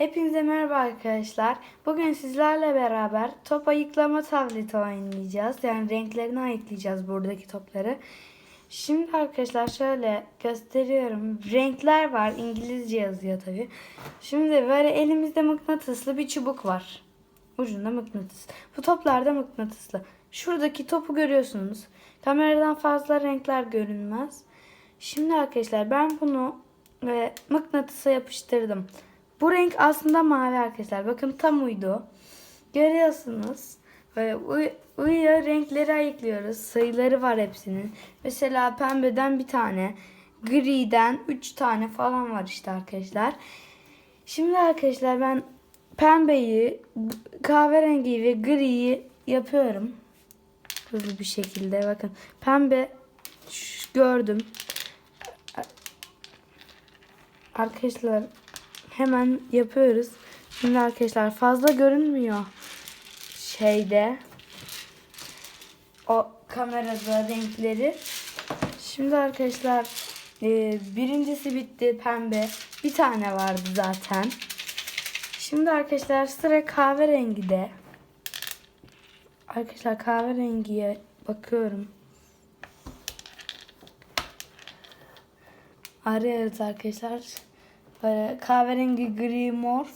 Hepinize merhaba arkadaşlar. Bugün sizlerle beraber top ayıklama tableti oynayacağız. Yani renklerini ayıklayacağız buradaki topları. Şimdi arkadaşlar şöyle gösteriyorum. Renkler var. İngilizce yazıyor tabi. Şimdi böyle elimizde mıknatıslı bir çubuk var. Ucunda mıknatıs. Bu toplar da mıknatıslı. Şuradaki topu görüyorsunuz. Kameradan fazla renkler görünmez. Şimdi arkadaşlar ben bunu e, mıknatısa yapıştırdım. Bu renk aslında mavi arkadaşlar. Bakın tam uydu. Görüyorsunuz. Böyle uy- uyuyor renkleri ayıklıyoruz. Sayıları var hepsinin. Mesela pembeden bir tane. Griden 3 tane falan var işte arkadaşlar. Şimdi arkadaşlar ben pembeyi, kahverengiyi ve griyi yapıyorum. Hızlı bir şekilde bakın. Pembe gördüm. Arkadaşlar hemen yapıyoruz. Şimdi arkadaşlar fazla görünmüyor şeyde o kamerada renkleri. Şimdi arkadaşlar e, birincisi bitti pembe. Bir tane vardı zaten. Şimdi arkadaşlar sıra kahverengide. Arkadaşlar kahverengiye bakıyorum. Arıyoruz arkadaşlar. Böyle kahverengi, gri, mor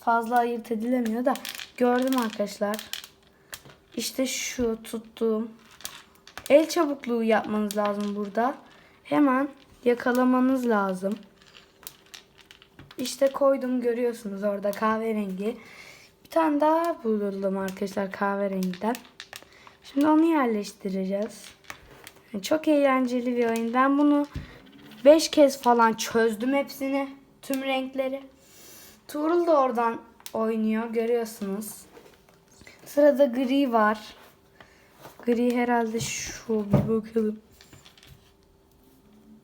fazla ayırt edilemiyor da gördüm arkadaşlar. İşte şu tuttuğum. El çabukluğu yapmanız lazım burada. Hemen yakalamanız lazım. İşte koydum görüyorsunuz orada kahverengi. Bir tane daha buldum arkadaşlar kahverengiden. Şimdi onu yerleştireceğiz. Çok eğlenceli bir oyun. Ben bunu 5 kez falan çözdüm hepsini. Tüm renkleri. Tuğrul da oradan oynuyor. Görüyorsunuz. Sırada gri var. Gri herhalde şu. Bir bakalım.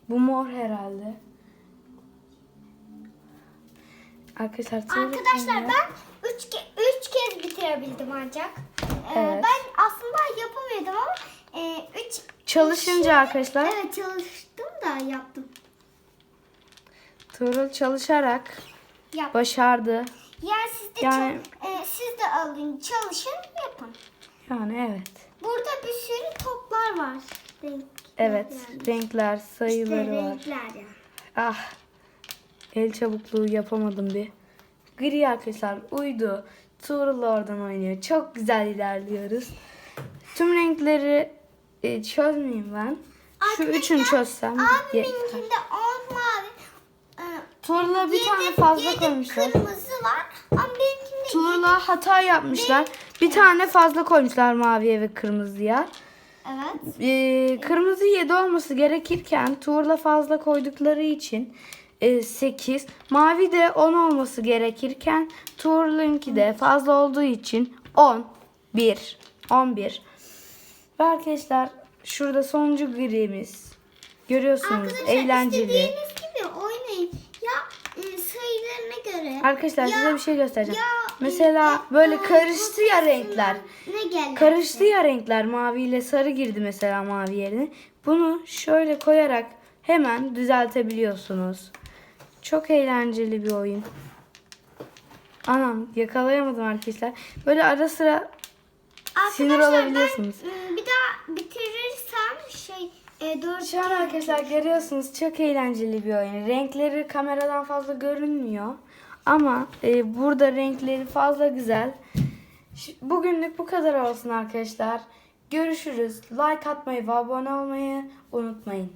Bu mor herhalde. Arkadaşlar, Arkadaşlar ben 3 ke üç kez bitirebildim ancak. Ee, Evet. Ben aslında yapamıyordum ama 3 Çalışınca arkadaşlar Evet çalıştım da yaptım. Tuğrul çalışarak Yap. başardı. Yani siz de Yani- çal- e, siz de alın, çalışın, yapın. Yani evet. Burada bir sürü toplar var. Renk. Evet. Renkler, sayıları İşte var. renkler. Ah. El çabukluğu yapamadım bir. Gri arkadaşlar uydu. Tuğrul oradan oynuyor. Çok güzel ilerliyoruz. Tüm renkleri e, çözmeyeyim ben. Şu üçünü çözsem yeter. Abiminkinde on mavi. E, Tuğrul'a bir tane fazla koymuşlar. kırmızı var. Ama benimkinde Tuğrul'a hata yapmışlar. Bir tane fazla koymuşlar maviye ve kırmızıya. Evet. Ee, kırmızı 7 olması gerekirken Tuğrul'a fazla koydukları için 8. Mavi de 10 olması gerekirken Tuğrul'unki de fazla olduğu için 10. 1. 11. Ve arkadaşlar şurada sonuncu grimiz. Görüyorsunuz Arkadaşlar eğlenceli. istediğiniz gibi oynayın. Ya e, sayılarına göre. Arkadaşlar ya, size bir şey göstereceğim. ya, Mesela e, böyle e, karıştı ya renkler. Ne geldi? Karıştı ya renkler. Mavi ile sarı girdi mesela mavi yerine. Bunu şöyle koyarak hemen düzeltebiliyorsunuz. Çok eğlenceli bir oyun. Anam yakalayamadım arkadaşlar. Böyle ara sıra sinir Arkadaşlar, olabiliyorsunuz. Ben, e, bir daha bitirirsem şey e, dört Şu an arkadaşlar görüyorsunuz çok eğlenceli bir oyun. Renkleri kameradan fazla görünmüyor. Ama e, burada renkleri fazla güzel. Bugünlük bu kadar olsun arkadaşlar. Görüşürüz. Like atmayı ve abone olmayı unutmayın.